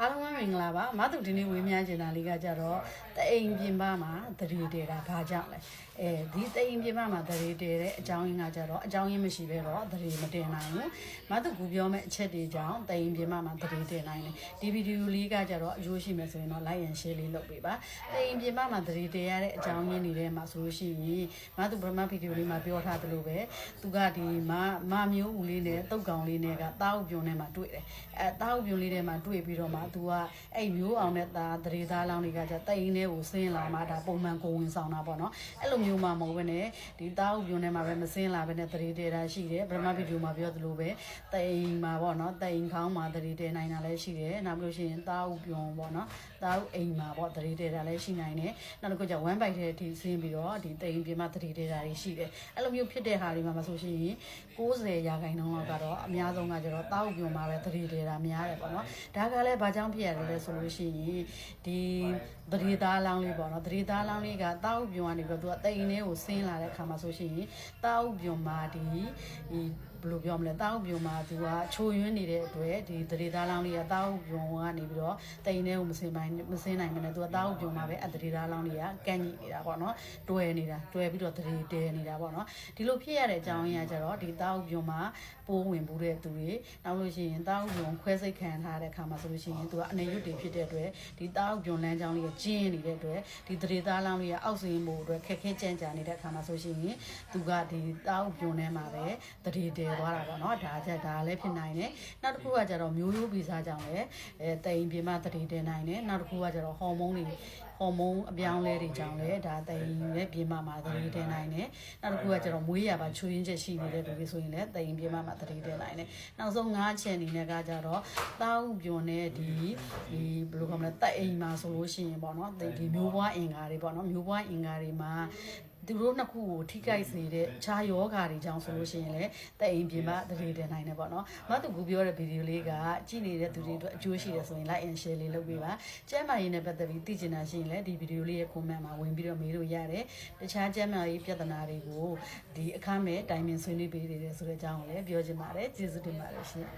အားလုံးပဲမင်္ဂလာပါမသူဒီနေ့ဝေးမြန်းချင်တာလေးကကြတော့တအိမ်ပြင်ပမှာသတိတေတာဘာကြောင့်လဲအဲဒီတအိမ်ပြင်ပမှာသတိတေတဲ့အကြောင်းရင်းကကြတော့အကြောင်းရင်းမရှိဘဲတော့သတိမတင်နိုင်ဘူးမသူကူပြောမဲ့အချက်တွေကြောင့်တအိမ်ပြင်ပမှာသတိတင်နိုင်တယ်ဒီဗီဒီယိုလေးကကြတော့အကျိုးရှိမယ်ဆိုရင်တော့ like and share လေးလုပ်ပေးပါတအိမ်ပြင်ပမှာသတိတေရတဲ့အကြောင်းရင်းတွေထဲမှာဆိုလို့ရှိရင်မသူပရမတ်ဗီဒီယိုလေးမှာပြောထားသလိုပဲသူကဒီမမမျိုးဦးလေးနဲ့တုတ်ကောင်လေးနဲ့ကတားဥပြုံထဲမှာတွေ့တယ်အဲတားဥပြုံလေးထဲမှာတွေ့ပြီးတော့မှ तू ကအဲ့မျိုးအောင်တဲ့သားတရေသားလောင်းတွေကကြတိန်ထဲကိုဆင်းလာမှဒါပုံမှန်ကိုဝင်ဆောင်တာပေါ့နော်အဲ့လိုမျိုးမှမဟုတ်ဘဲနဲ့ဒီတားဥပြုံထဲမှာပဲမဆင်းလာဘဲနဲ့တရေတဲတာရှိတယ်ပရမဗီဒီယိုမှာပြောသလိုပဲတိန်မှာပေါ့နော်တိန်ခေါင်းမှာတရေတဲနိုင်တာလည်းရှိတယ်နောက်ပြီးလို့ရှိရင်တားဥပြုံပေါ့နော်တားဥအိမ်မှာပေါ့တရေတဲတာလည်းရှိနိုင်တယ်နောက်တစ်ခုကျဝမ်းပိုက်ထဲထိဆင်းပြီးတော့ဒီတိန်ပြင်မှာတရေတဲတာတွေရှိတယ်အဲ့လိုမျိုးဖြစ်တဲ့ဟာတွေမှာမဆိုရှင်90ရာခိုင်နှုန်းလောက်ကတော့အများဆုံးကကျတော့တားဥပြုံမှာပဲတရေတဲတာများတယ်ပေါ့နော်ဒါကလည်းဘာကြောင့်ဖြစ်ရတယ်လဲဆိုလို့ရှိရင်ဒီသတိသားလောင်းလေးပေါ့နော်သတိသားလောင်းလေးကတာအုပ်ပြုံကနေပြီးတော့သူကတိမ်ထဲကိုဆင်းလာတဲ့ခါမှာဆိုရှင်တာအုပ်ပြုံမှာဒီဒီဘ ယ်လိုပြောမလဲတာအုပ်ပြုံမှာသူကချိုယွင်းနေတဲ့အတွက်ဒီသတိသားလောင်းလေးကတာအုပ်ပြုံကနေပြီးတော့တိမ်ထဲကိုမဆင်းနိုင်မဆင်းနိုင်မနဲ့သူကတာအုပ်ပြုံမှာပဲအသတိသားလောင်းလေးကကန့်ညိနေတာပေါ့နော်တွဲနေတာတွဲပြီးတော့သတိတဲနေတာပေါ့နော်ဒီလိုဖြစ်ရတဲ့အကြောင်းရင်းကကျတော့ဒီတာအုပ်ပြုံမှာပိုးဝင်ဘူးတဲ့သူတွေနောက်လို့ရှိရင်တာအုပ်ပြုံခွဲစိတ်ခံထားတဲ့ခါမှာဆိုလို့ရှိရင်သူကအနေရွတ်တွေဖြစ်တဲ့အတွက်ဒီတာအုပ်ပြုံလမ်းကြောင်းလေးကကျင်းနေတဲ့အတွက်ဒီသတိသားလောင်းလေးကအောက်ဆင်းမှုအတွက်ခက်ခဲကြမ်းကြာနေတဲ့အခါမှာဆိုရှင်သူကဒီတာအုပ်ပြုံထဲမှာပဲသတိတဲသွားတာပေါ့နော်ဒါချက်ဒါလည်းဖြစ်နိုင်တယ်နောက်တစ်ခုကကျတော့မျိုးရိုးဗီဇကြောင့်လည်းအဲတိမ်ပြမသတိတဲနိုင်တယ်နောက်တစ်ခုကကျတော့ဟော်မုန်းတွေဟော်မုန်းအပြောင်းလဲတွေကြောင့်လည်းဒါတိမ်နဲ့ပြမမှာသတိတဲနိုင်တယ်နောက်တစ်ခုကကျတော့မွေးရပါချွေးရင်းချက်ရှိနေတဲ့လူတွေဆိုရင်လည်းတိမ်ပြမမှာသတိတဲနိုင်တယ်နောက်ဆုံး၅ချက်အနေနဲ့ကကျတော့တာအုပ်ပြုံနဲ့ဒီဒီဘယ်လိုခေါ်မလဲတက်အိမ်မှာဆိုလို့ရှိရင်ပေါ့နော်ဒီမျိုးပွားအင်္ဂါတွေပေါ့နော်မျိုးပွားအင်္ဂါတွေမှာ သူတို့နှစ်ခုကိုထိခိုက်စေတဲ့ခြားယောဂါတွေကြောင့်ဆိုလို့ရှိရင်လည်းတဲ့အိမ်ပြင်မှာတရေတင်နိုင်တယ်ပေါ့နော်။မတူကူပြောတဲ့ဗီဒီယိုလေးကကြည့်နေတဲ့သူတွေအတွက်အကျိုးရှိတယ်ဆိုရင် like and share လေးလုပ်ပေးပါ။ကျမ်းမာရေးနဲ့ပတ်သက်ပြီးသိချင်တာရှိရင်လည်းဒီဗီဒီယိုလေးရဲ့ comment မှာဝင်ပြီးတော့မေးလို့ရတယ်။တခြားကျမ်းမာရေးပြဿနာတွေကိုဒီအခမဲ့တိုင်ပင်ဆွေးနွေးပေးနေတယ်ဆိုတဲ့အကြောင်းကိုလည်းပြောချင်ပါတယ်။ကျေးဇူးတင်ပါတယ်ရှင်။